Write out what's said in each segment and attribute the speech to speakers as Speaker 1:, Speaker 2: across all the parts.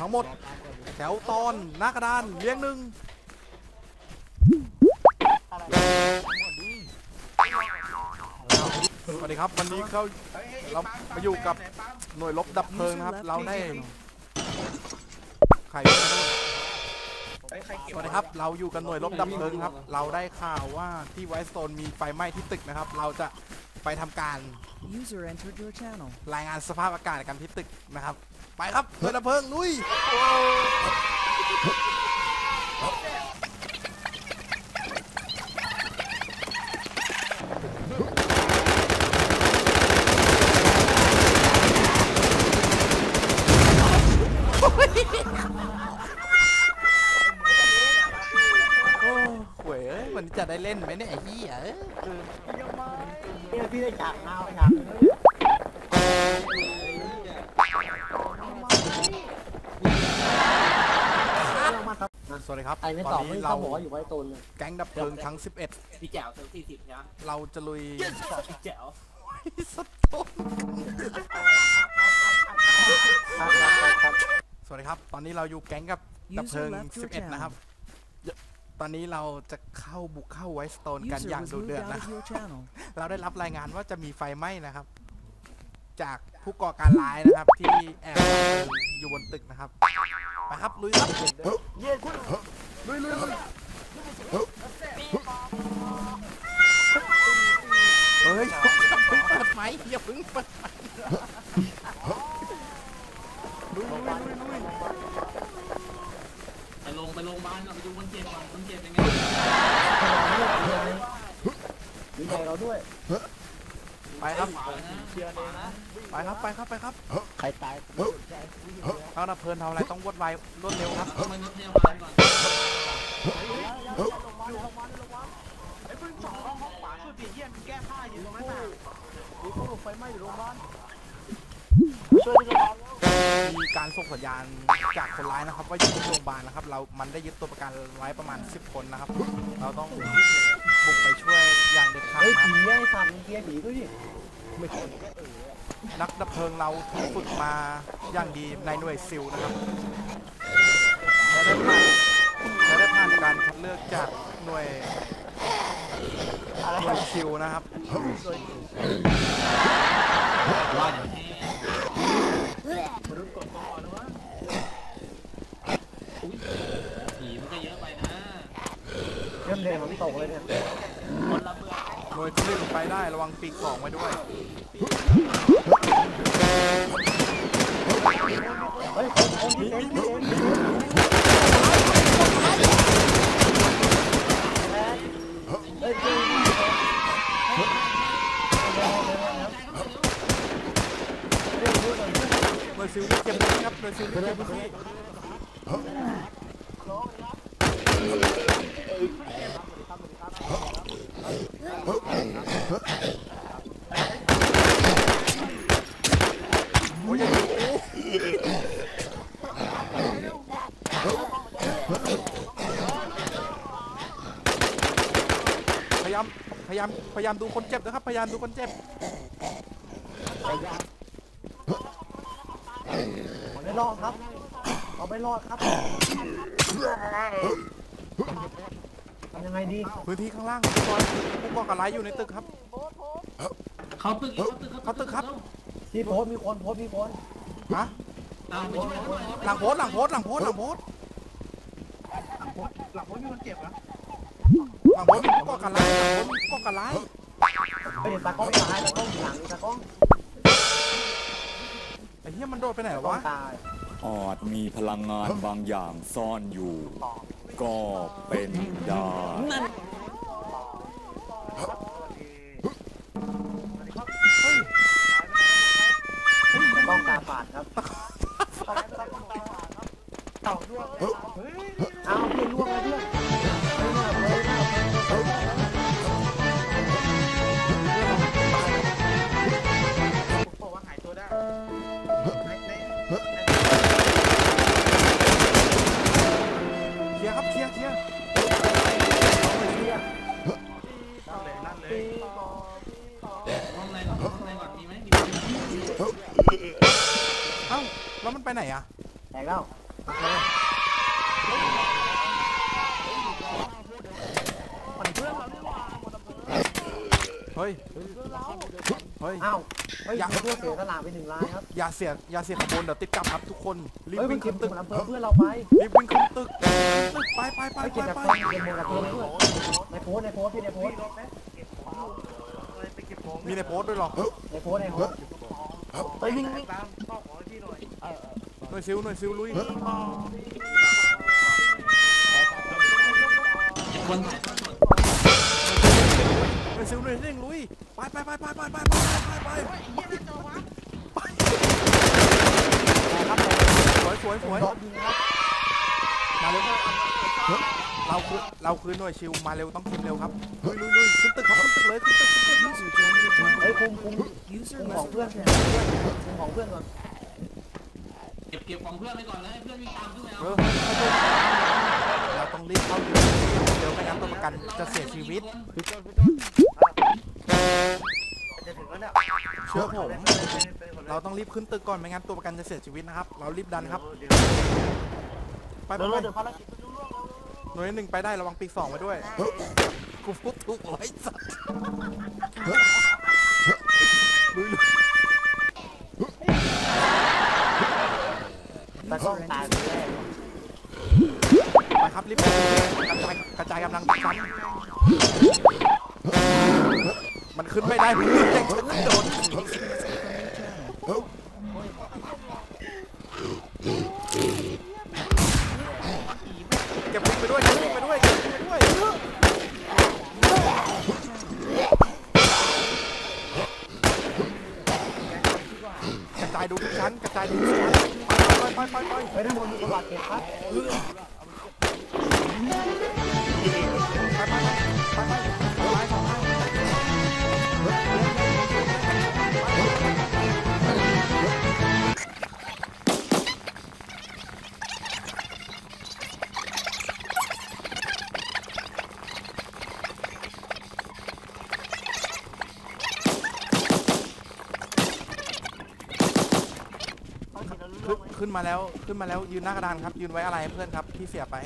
Speaker 1: ทั้งหมด แถวตอนหน้ากระดานเรียงหนึ่งสวัสดีครับวันนี้เขาเรามาอยู่กับหน่วยรบดับเพลิงนะครับ เราได้ใครไม่รู้สวัสดีครับเราอยู่กับหน่วยรบดับเพลิงครับ เราได้ข่าวว่าที่ไวท์สโตนมีไฟไหม้ที่ตึกนะครับ เราจะไปทำการ
Speaker 2: User entered your channel.
Speaker 1: รายงานสภาพอากาศกันที่ตึกนะครับ ไปครับหน่วยดับเพลิงลุยโอ้โหเอ้ยมันจะได้เล่นไหมเนี่ยไอ้เหี้ยเอ้ย
Speaker 3: เนี่ยพี่ได้จากเอาไปค
Speaker 1: วัสดีครับ
Speaker 3: ไอ้ไม่
Speaker 1: ต
Speaker 3: ต
Speaker 1: อ
Speaker 3: อนบ
Speaker 1: นี้
Speaker 3: ไม่
Speaker 1: เรา
Speaker 3: เขาบอกว่าอยู่ไว้ตูนเลย
Speaker 1: แก๊งดับเพลิงทั้ง
Speaker 4: พี่แจ๋วเซลสี่สิบใช่ไหม
Speaker 1: 11เราจะลุย
Speaker 4: พี่แจ๋ว
Speaker 1: สตน
Speaker 3: ครับครับครับครับ
Speaker 1: สวัสดีครับ ตอนนี้เราอยู่แก๊งกับดับเพลิง
Speaker 2: User left your
Speaker 1: 11 นะครับ ตอนนี้เราจะเข้าบุกเข้าไวท์สโตนกัน
Speaker 2: User
Speaker 1: อย่าง
Speaker 2: was
Speaker 1: ดุ
Speaker 2: moved
Speaker 1: เดือด
Speaker 2: out
Speaker 1: นะ
Speaker 2: of your channel.
Speaker 1: เราได้รับรายงานว่าจะมีไฟไหม้นะครับ จากผู้ก่อการร้ายนะครับที่แอบอยู่บนตึกนะครับ ไปครับลุยครับลุยลุยลุยเฮ้ยอย่าเพิ่งเปิดไฟอย่าเพิ่งเปิดไฟลุยลุยลุยลุย
Speaker 4: ไปลงไปโรงพยาบาลก่อนไปดูคนเจ็บก่อนคนเจ็บเป็นไง
Speaker 3: ดีใจเราด้วย
Speaker 1: ไปครับ
Speaker 4: เดี๋ยวนะเดี๋ยวนะ
Speaker 1: ไปครับไปครับไปครับ
Speaker 3: ใครตาย
Speaker 1: ทางดับเพลิงทำอะไรต้องรวดไวรวดเร็วครับ
Speaker 4: ต้องไปนึกพยาบาล ก่อน
Speaker 1: มีการส่งสัญญาณจากคนร้ายนะครับว่าอยู่ที่โรงพยาบาลนะครับ เรา มันได้ยึดตัวประกันไว้ประมาณ 10 คนนะครับ เราต้องบุกไปช่วยอย่างเด็ดขาด
Speaker 3: เฮ้ย
Speaker 1: นะ
Speaker 3: ผีไอ้สัตว์มึงเกียร์ผีด้วยดิ
Speaker 1: นักดับเพลิงเราถูกฝึกมาอย่างดีในหน่วยซิลนะครับและได้ผ่านและได้ผ่านการคัดเลือกจากหน่วยหน่วยคิวนะครับ
Speaker 4: ว่าเดี๋ยว แอุ๊ยผีมันก็เยอะไปนะ
Speaker 3: เริ่มเดินผมตกเลยเนี่ย
Speaker 4: คนละเบื่อ
Speaker 1: หน่วยที่หนึ่งไปได้ระวังปีกสองไว้ด้วย
Speaker 3: เฮ้ยคนคนที่เต็นท์ที่เต็นท์เฮ้ยพี่เรื่องพูดก่อน
Speaker 1: หน่วย ซิลเก็บพื้นที่ครับหน่วยซิลเก็บพื้นที่โอ้ยพยายาม พยายาม พยายามดูคนเจ็บนะครับ พยายามดูคนเจ็บ
Speaker 3: ไม่รอดครับ เอาไม่รอดครับทำยังไงดี
Speaker 1: พื้นที่ข้างล่างผู้ก่อผู้ก่อการร้ายอยู่ในตึกครับ
Speaker 4: เขาตึกเขาตึก
Speaker 1: เขาตึกครับ
Speaker 3: ที่โพสต์มีคนโพสต์มีคน
Speaker 1: ฮะ
Speaker 4: ตามไปช่วยเขาหน่อย
Speaker 1: หลังโพสต์หลังโพสต์หลังโพสต์หลังโพสต์
Speaker 3: หลังโพสต์มีคนเจ็บนะ
Speaker 1: หลังโพสต์มีผู้ก่อการร้ายหลังโพสต์มีผู้ก่อการร้าย
Speaker 3: ไปเห็นตากล้องตายตากล้องหลังตากล้อง
Speaker 1: ไอ้เหี้ยมันโดดไปไหนหรอ
Speaker 3: ตากล้อง
Speaker 1: วะ
Speaker 3: ตาย
Speaker 5: อาจมีพลังงานบางอย่างซ่อนอยู่ ก็เป็นได้
Speaker 4: ไป
Speaker 1: หนึ่
Speaker 3: งรายครับ
Speaker 1: อย่าเสียอย่าเสียขบวนเดี๋ยวติดกลับครับทุกคนรีบ
Speaker 3: เฮ้ยมั
Speaker 1: วิ่
Speaker 3: น
Speaker 1: ง
Speaker 3: เก็
Speaker 1: ขึ้
Speaker 3: บ
Speaker 1: น
Speaker 3: หม
Speaker 1: ตึก
Speaker 3: ดอำเภอเพื่อนเราไป
Speaker 1: รีบวิ่งขึ้นตึกไปไปไป
Speaker 3: เฮ้ย
Speaker 1: ไป
Speaker 3: เก็บแบบ
Speaker 1: ไป
Speaker 3: เก็บหมดอำเภอเพื่อนในโพสในโพสพี่ในโพส
Speaker 1: มีในโพสต์ด้วยเหรอ
Speaker 3: ในโพสในโพสเฮ้ยวิ่งวิ่ง
Speaker 1: หน่วยซิลหน่วยซิลลุย
Speaker 4: คนถ่ายทอดสด
Speaker 1: หน่วยซิลหน่วยซิลลุยไปไปไปไปไปไปไปไปไป สวยสวยสวย
Speaker 3: รอบยิงครับ
Speaker 1: มาเร็วเราคือเราคือหน่วยชิลมาเร็วต้องทีมเร็วครับลุยลุยลุยขึ้นตึกครับขึ้นตึกเลยขึ้นตึกขึ้นตึก
Speaker 2: User joined your channel.
Speaker 3: เฮ้ยคุมคุม
Speaker 2: User
Speaker 3: คุมของ
Speaker 2: left
Speaker 3: เพื่อน
Speaker 2: your
Speaker 3: คุม
Speaker 2: channel.
Speaker 3: ของเพื่อนก่อน
Speaker 4: เก็บเก็บของเพื่อนไปก่อนแล้วให้เพื่อนวิ่งตามขึ้นไปเอา
Speaker 1: เออเราต้องรีบเข้าอยู่เดี๋ยวไม่งั้นตัวประกันจะเสียชีวิตเชื่อผม เราต้องรีบขึ้นตึกก่อนไม่งั้นตัวประกันจะเสียชีวิตนะครับ เรารีบดันครับ ไปไป
Speaker 3: เดี๋ยว
Speaker 1: ไป
Speaker 3: เดี๋ยวภารกิจ
Speaker 1: หน่วยหนึ่งไปได้ระวังปีกสองไว้ด้วย กูพูดถูกร้อยสัตว์ลุยลุย
Speaker 3: แต่ก็ตายไปแน่
Speaker 1: ไปครับรีบไปกระจายกระจายกำลังชันมันขึ้นไม่ได้มึงรีบแจ้งฉันโดน
Speaker 3: มา
Speaker 1: แล้วขึ้นมาแล้วยืนหน้ากระดานครับ ยืนไว้อะไรเพื่อนครับที่เสียไป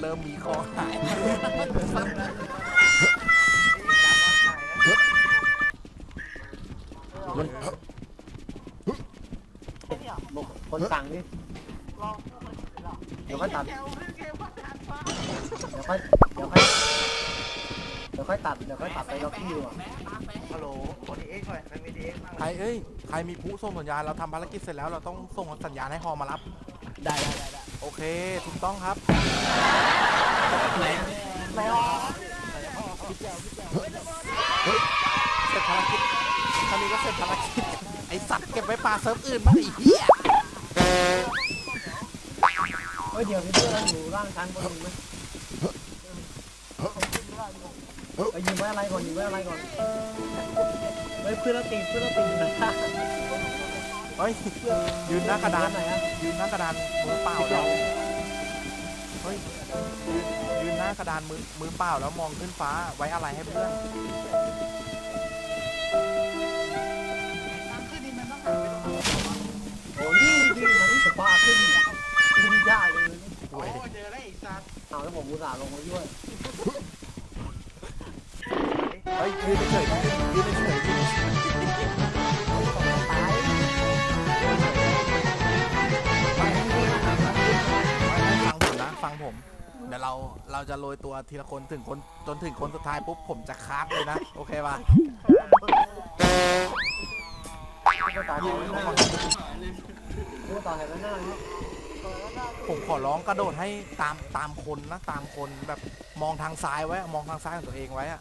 Speaker 1: เริ่มมีคอหาย
Speaker 3: บอกคนสั่งดิเดี๋ยวค่อยตัด เดี๋ยวค่อยเดี๋ยวค่อยเดี๋ยวค่อยตัดเดี๋ยวค่อยตัดไปล็อกที่ดีกว่า
Speaker 1: ใครเอ้ยใครมีผู้ส่งสัญญาณเราทำภารกิจเสร็จแล้วเราต้องส่งสัญญาณให้ฮอมารับ
Speaker 3: ได้ได้ได้ได้
Speaker 1: โอเคถูกต้องครับ
Speaker 4: ไหน
Speaker 1: เสร็จภารกิจคราวนี้ก็เสร็จภารกิจไอสัตว์เก็บไว้ปลาเซิร์ฟอื่นบ้างไอ้เหี้ย
Speaker 3: เฮ้ยเดี๋ยวนี้เพื่อนเราอยู่ร่างชั้นคนหนึ่งไหมไปยิงไว้อะไรก่อนยิงไว้อะไรก่อนเฮ้ยเพื่อนเราตีเพื่อนเราตีนะ
Speaker 1: เฮ้ยยืนหน้ากระดาน
Speaker 3: ไหนอะ
Speaker 1: ยืนหน้ากระดานมือเปล่าแล้วเฮ้ยยืนยืนหน้ากระดานมือมือเปล่าแล้วมองขึ้นฟ้าไว้อะไรให้เพื่อน
Speaker 3: โอ้ยนี่ยิงมันนี่จะบ้าขึ้นยิงยากเลย
Speaker 1: โอ้ย
Speaker 3: เอาแล้วผมอุตส่าห์ลงมาด้วย
Speaker 1: เฮ้ยยืนเฉยๆยืนเฉยๆยืนเฉยๆ
Speaker 3: ตาย
Speaker 1: ฟังผมนะฟังผม เดี๋ยวเราเราจะโรยตัวทีละคนถึงคนจนถึงคนสุดท้ายปุ๊บผมจะคาร์ดเลยนะ โอเคป่ะ
Speaker 3: ก็ตายอยู่หน้าก็ตายอยู่หน้าครับ
Speaker 1: ผมขอร้องกระโดดให้ตามตามคนนะตามคนแบบมองทางซ้ายไว้มองทางซ้ายของตัวเองไว้อะ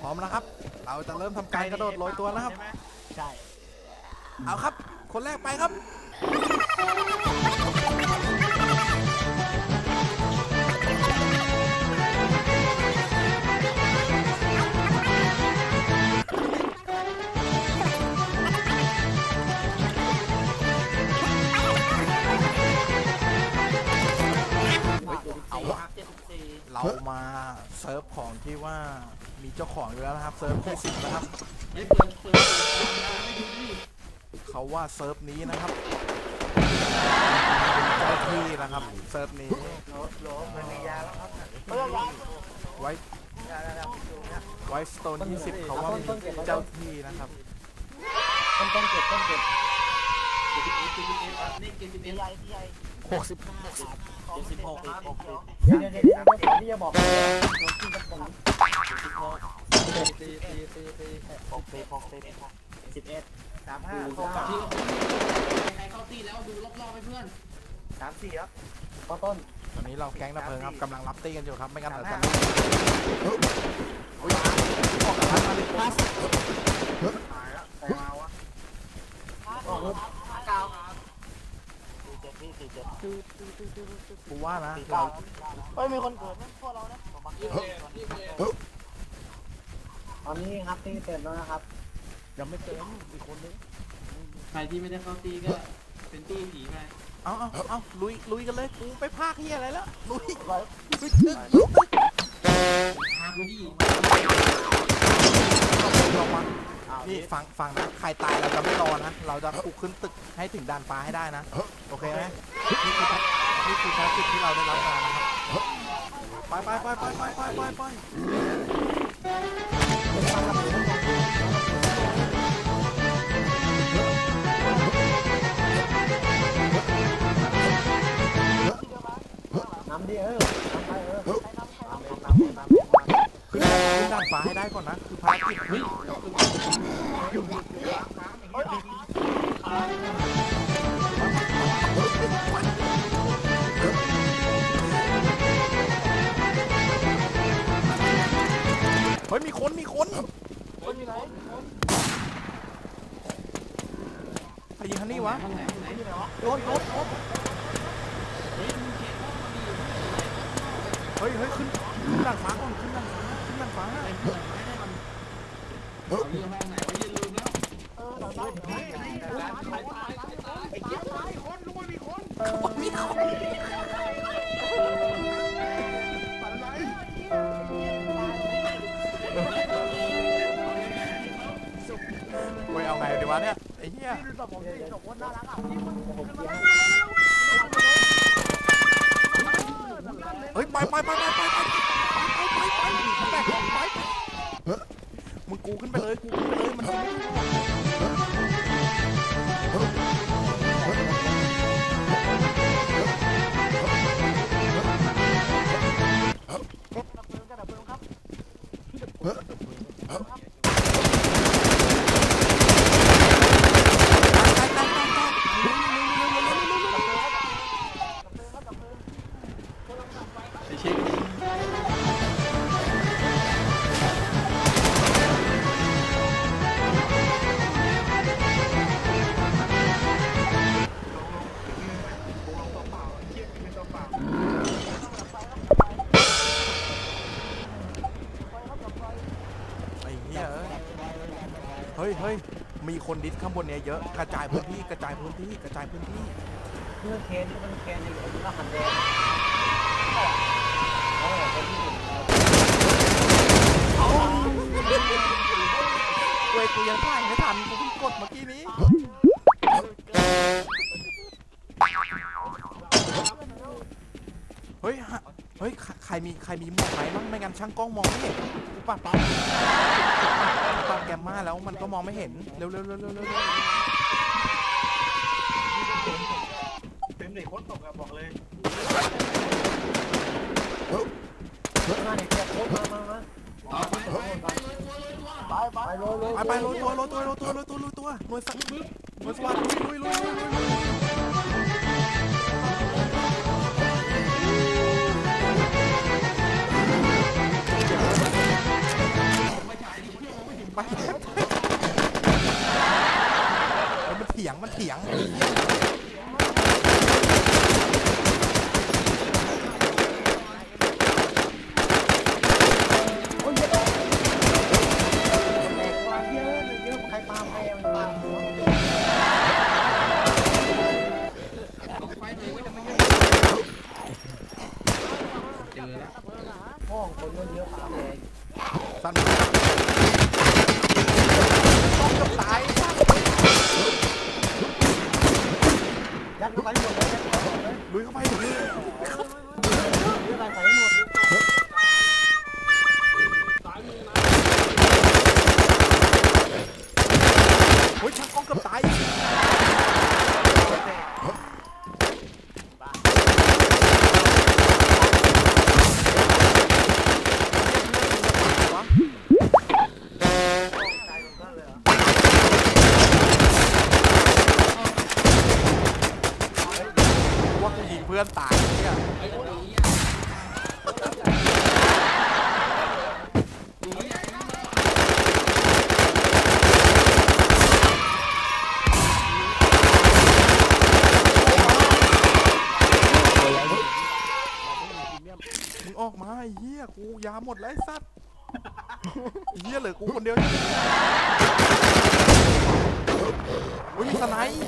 Speaker 1: พร้อมแล้วครับ เราจะเริ่มทำการกระโดดโรยตัวนะครับ
Speaker 3: ใช่
Speaker 1: เอาครับ คนแรกไปครับ มาเซิร์ฟของที่ว่ามีเจ้าของอยู่แล้วนะครับเซิร์ฟที่สิบนะครับ
Speaker 4: เฮ้ยเปิดเปิดไม่ดูดิ
Speaker 1: เขาว่าเซิร์ฟนี้นะครับเจ้าที่นะครับเซิร์ฟนี้ไว้ไว้สโตนยี่สิบเขาว่ามีเจ้าที่นะครับ
Speaker 3: ต้นต้นเก็บต้นเก็บ
Speaker 4: เกสิบเอ็ดเกสิบเอ็ดสิบ
Speaker 1: หกสิบ
Speaker 3: เจ็ดสิบหกเดี๋ยวเดี๋ยวเดี๋ยวที่จะบอกตีตีตีตีหกสิบหกสิบสิบเอ็ดสามห้า
Speaker 4: ที่เราใครเข้าตีแล้วดูรอบๆให้เพื่อน
Speaker 3: สามสี่ครับต้นต้น
Speaker 1: ตอนนี้เราแก๊งดับเพลิงครับกำลังรับตีกันอยู่ครับไม่งั้นเดี๋ยวจะอุ้ยออกจากร้านมาเลย
Speaker 3: แต่มาวะออกรถเก้าสี่เจ็ดพี่สี่เจ็ด
Speaker 1: กูว่านะเรา
Speaker 3: เฮ้ยมีคนเกิดนะพวกเรานะตอนนี้ครับตีเต็มแล้วนะครับ
Speaker 1: ยังไม่เต็มอีกคนนึง
Speaker 4: ใครที่ไม่ได้เข้าตีก็เป็นตีผีไป
Speaker 1: เอาเอาเอาลุยลุยกันเลยกูไปภาคเฮียอะไรแล้วลุย
Speaker 3: ไว้
Speaker 1: ลุยตึกลุยตึก
Speaker 4: พากูดิ
Speaker 1: ลงมา นี่ฟังฟังนะใครตายเราจะไม่รอนะ เราจะปลุกขึ้นตึกให้ถึงด่านฟ้าให้ได้นะ โอเคไหมนี่คือนี่คือภารกิจที่เราได้รับมานะครับไปไปไปไปไปไปไปไป
Speaker 3: น้ำดิเออน้ำไปเออ
Speaker 1: ขึ้นขึ้นด่านฟ้าให้ได้ก่อนนะคือภ
Speaker 4: เฮ้ย
Speaker 1: มีคนมีคนคน
Speaker 4: อยู่ไหน
Speaker 1: ใค
Speaker 4: รยิง
Speaker 1: ฮันนี่วะโดนโดน
Speaker 4: เอาไง
Speaker 1: ดีวะเนี่ยไอ้เหี้ยเฮ้ยไปไปไปไปไปไปไปไปไปไปไปมึงกูขึ้นไปเลยกูขึ้นไปเลยมันจะไม่
Speaker 4: ค
Speaker 1: นดิสข้างบนเนี้ยเยอะกระจายพื้นที่กระจายพื้นที่กระจายพื้นที่
Speaker 3: เพื่อเคนที่มันเคนอยู่ที่ก็หันแดงเออเป็นที่หนึ่ง
Speaker 1: เว้ยกูยังถ่ายไม่ทันกูเพิ่งกดเมื่อกี้นี้เฮ้ยฮะ เฮ้ย ใครมีใครมีหมวกไหนบ้างไม่งั้นช่างกล้องมองไม่เห็นกูปัดปั๊บปัดแกมมาแล้วมันก็มองไม่เห็น เร็วเร็วเร็วเร็วเร็ว
Speaker 3: เป็นเด็กคนตกอะบอกเลยมาเนี่ยโคตรมามามา
Speaker 4: เอาไปไปไปเลยตัวเลยตัว
Speaker 3: ไปไปโรยโรย
Speaker 1: ไปไปโรยตัวโรยตัวโรยตัวโรยตัวโรยตัวหน่วยสักหน่วยสวัสดิ์ลุยลุยลุยลุยลุยลุย
Speaker 4: มันเถี
Speaker 1: ยง มันเถียง
Speaker 3: เหี้ย
Speaker 1: กูยา
Speaker 4: ห
Speaker 1: มดแล้วไอ้สัตว์เหี้ยเหลือกูคนเดียวเนี่ยอุ้ยมีสไนป์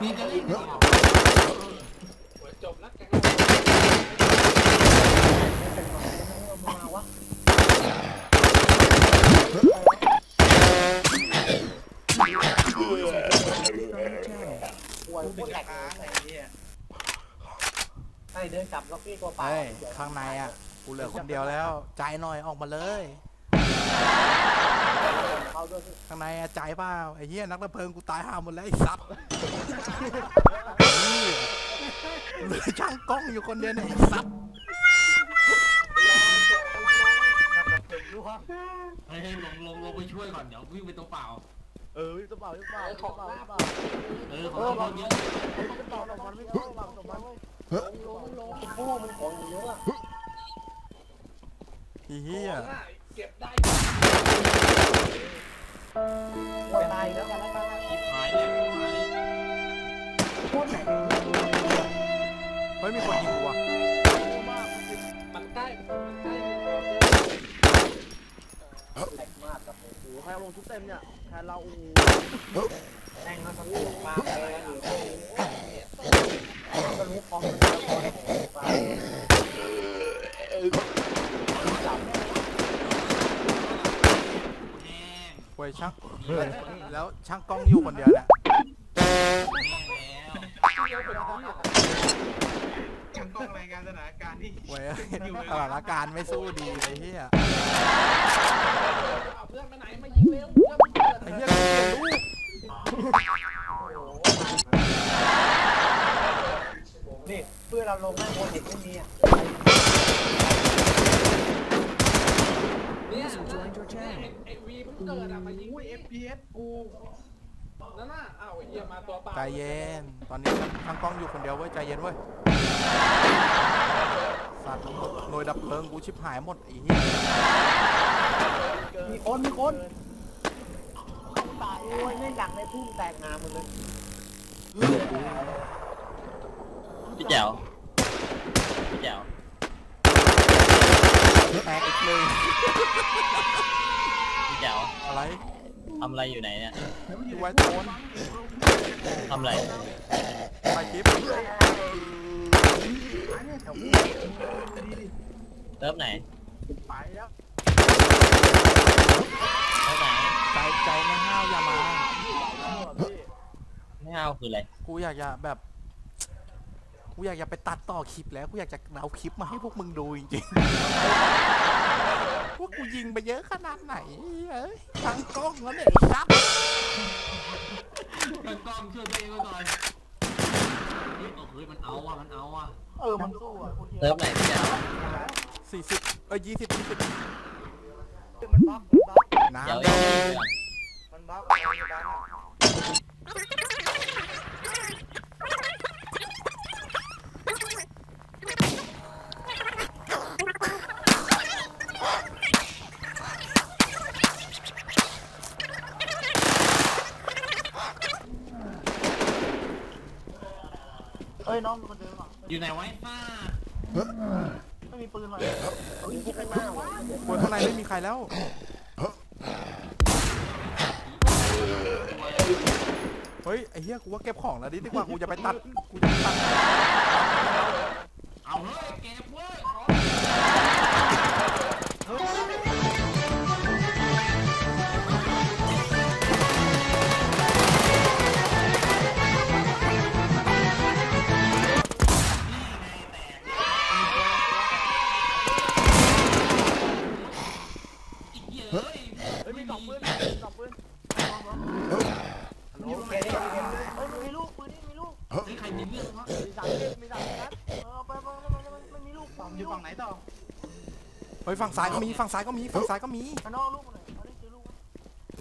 Speaker 4: นี่จะเล่นเหรอจบแล้วแก
Speaker 3: ป่วยพูดแหลก ไอ้เดินกลับล็อกกี้ตัวเปล่า
Speaker 1: เฮ้ยข้างในอะ กูเหลือคนเดียวแล้วจ่ายหน่อยออกมาเลย
Speaker 3: เขาด้วย
Speaker 1: ข้างในอะจ่ายเปล่าไอ้เหี้ยนักดับเพลิงกูตายห่าหมดแล้วไอ้สัตว์เหลือช่างกล้องอยู่คนเดียวเนี่ยไอ้สัตว์
Speaker 4: เฮ้ยลงลงลงไปช่วยก่อน เดี๋ยววิ่งไปตัวเปล่า
Speaker 3: เออตัวเปล่าตัวเปล่าตัวเปล่าตัวเปล่า
Speaker 4: เออของเราเยอะ
Speaker 3: ตัวเปล่าตัวมันไม่เข้าตัวตัวมัน ลงลงลงพวกมันของเยอะ
Speaker 1: ไอ้เหี้ย
Speaker 4: เก็บได้
Speaker 3: ป่วยตายแล้วกันแล้วกัน
Speaker 4: ชิบหายเนี่ยหาย
Speaker 3: โคตรไหน
Speaker 1: เฮ้ยมีคนยิงกูอะ
Speaker 4: มันใกล้มันใกล้
Speaker 3: แหลกมากกับโอ้โหใครลงชุดเต็มเนี่ยแทนเราโอ้โหแม่งมาทั้งคู่มาเลย หรือก็รู้พร้อมกันจับ
Speaker 4: แห้ง
Speaker 1: เว้ยช่างแล้วช่างกล้องอยู่คนเดียวเนี่ย
Speaker 4: แห้งแล้ว
Speaker 6: ช่างกล้องรายงานสถานการณ์ที่
Speaker 1: เว้ยสถานการณ์ไม่สู้ดีไอ้เหี้ย
Speaker 4: เอา เพื่อเรา
Speaker 3: ลงแม่โมเด็กไม่มีอะ
Speaker 4: เนี่ย
Speaker 2: User joined your channel.
Speaker 4: ไอ้วีเพิ่งเกิดอะมายิง
Speaker 6: อุ้ย FPS กู
Speaker 4: นั่นน่ะอ้าวไอ้เหี้ยมาตัวเปล่า
Speaker 1: ใจเย็น ตอนนี้ช่างกล้องอยู่คนเดียวเว้ย ใจเย็นเว้ย สัตว์หน่วยดับเพลิงกูชิบหายหมดไอ้เหี้ย
Speaker 3: มีคนมีคนตายโอ้ยไม่ดักในพุ่มแตกงามหมดเลย
Speaker 7: พี่แจ๋วพี่ แจ๋ว
Speaker 1: แตกอีกเลย
Speaker 7: พี่แจ๋ว
Speaker 1: อะไร
Speaker 7: ทำอะไรอยู่ไหนเนี่ย
Speaker 1: อยู่ไว้โทน
Speaker 7: ทำอะไร
Speaker 1: ไปคลิป
Speaker 7: เริ่มไหน
Speaker 3: ไปแล้ว
Speaker 7: เริ่มไหน
Speaker 1: ใจใจไม่ห้าวอย่ามา
Speaker 7: ไม่เอาคืออะไร
Speaker 1: กูอยากจะแบบ กูอยากจะไปตัดต่อคลิปแล้ว กูอยากจะเอาคลิปมาให้พวกมึงดูจริงๆ พวกกูยิงไปเยอะขนาดไหนเอ้ยทั้งกล้องแล้วเนี่ยไอ้ซับ
Speaker 4: เปิดกล้องช่วยตัวเองไว้ก่อนเฮ้ยเอาเฮ้ยมันเอาว่ะ มันเอาว่ะ
Speaker 3: เออ มันสู้อะพวกเฮีย
Speaker 7: เริ่มไหนพี่แจ๋ว
Speaker 1: สี่สิบเอ้ยยี่สิบยี่สิบ
Speaker 3: มันบล็อกมันบล็อก
Speaker 1: น้
Speaker 7: เดี๋ยวยังไม่มีเรื่อง
Speaker 3: มันบล็อกมันบล็อกเอ้ยน้องคนเดิม อ
Speaker 4: ยู่ไหนไว้ป้า
Speaker 3: ไม่มีปืนเลยเอายิงที่ข้างหน้าวะ
Speaker 1: บนข้างในไม่มีใครแล้วเฮ้ยไอ้เหี้ยกูว่าเก็บของแล้วดิดีกว่ากูจะไปตัดกูจะไปตัด
Speaker 4: เอาเลยเก
Speaker 6: อ
Speaker 1: เฮ้ยฝั่งซ้ายก็มีฝั่งซ้ายก็มีฝั่งซ้ายก็มี
Speaker 3: มานอกลูกหน่อยเอาได้เจอลูก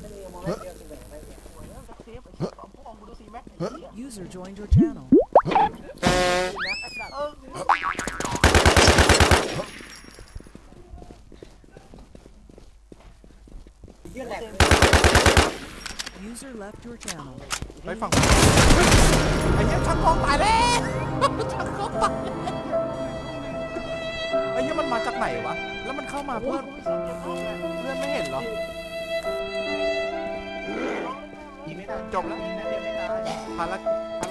Speaker 3: ไม่มีมองไม่เจอสิแบ่งไม่เจอโอ้ยแล้วสักเทปไอ้ชิ้นพวกมึงดูสิแม็กไอ้เหี้ย
Speaker 2: User joined your channel.
Speaker 3: เออเยี่ยแหลก
Speaker 2: User left your channel.
Speaker 1: เฮ้ยฝั่งไอ้เหี้ยช่างกล้องตายแล้วช่างกล้องตายไอ้เหี้ยมันมาจากไหนวะ แล้วมันเข้ามาเพื่อนเพื่อนไม่เห็นเหรอ
Speaker 6: ยิงไม่ได้
Speaker 1: จบแล้ว
Speaker 6: ยิงนัดเดียวไม่ตาย
Speaker 1: ภารภาร